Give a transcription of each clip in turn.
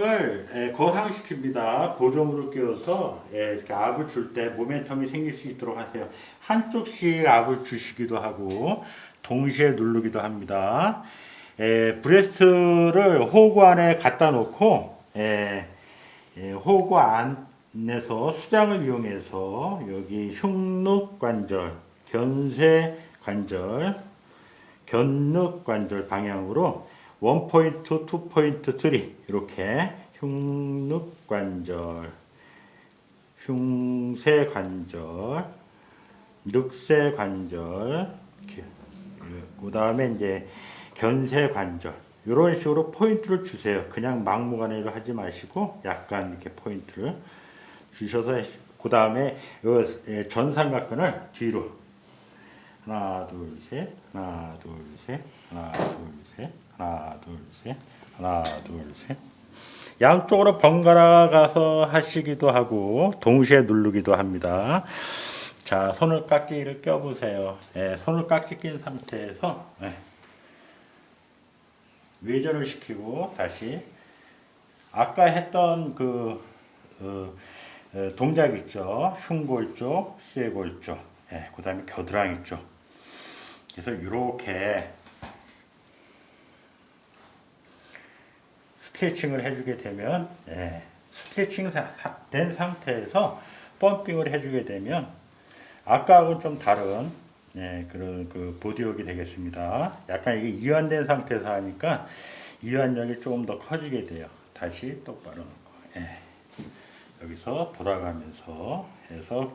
압력을 예, 거상시킵니다. 보조물을 끼워서 예, 이렇게 압을 줄 때 모멘텀이 생길 수 있도록 하세요. 한쪽씩 압을 주시기도 하고 동시에 누르기도 합니다. 예, 브레스트를 호구 안에 갖다 놓고 호구 안에서 수장을 이용해서 여기 흉늑 관절, 견쇄 관절, 견늑 관절 방향으로 원 포인트, 투 포인트, 트리. 이렇게 흉늑 관절, 흉쇄 관절, 늑쇄 관절, 그 다음에 이제 견쇄 관절. 이런 식으로 포인트를 주세요. 그냥 막무가내로 하지 마시고 약간 이렇게 포인트를 주셔서 그 다음에 전삼각근을 뒤로. 하나 둘 셋. 하나 둘 셋. 하나 둘셋 하나 둘셋 하나 둘셋 양쪽으로 번갈아 가서 하시기도 하고 동시에 누르기도 합니다. 자 손을 깍지를 껴보세요. 예, 손을 깍지 낀 상태에서 예, 외전을 시키고 다시 아까 했던 그 어, 어, 동작 있죠. 흉골 쪽, 쇄골 쪽, 예, 그 다음에 겨드랑이 쪽. 그래서 이렇게 스트레칭을 해주게 되면 예, 스트레칭 사- 사- 된 상태에서 펌핑을 해주게 되면 아까하고는 좀 다른 예, 그런 그 보디work이 되겠습니다. 약간 이게 이완된 상태에서 하니까 이완력이 조금 더 커지게 돼요. 다시 똑바로 놓고 예. 여기서 돌아가면서 해서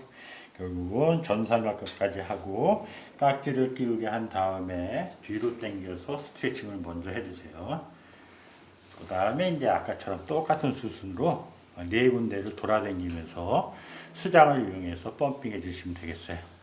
결국은 전삼각근까지 하고 깍지를 끼우게 한 다음에 뒤로 당겨서 스트레칭을 먼저 해주세요. 그 다음에 이제 아까처럼 똑같은 수순으로 네 군데를 돌아다니면서 수장을 이용해서 펌핑 해 주시면 되겠어요.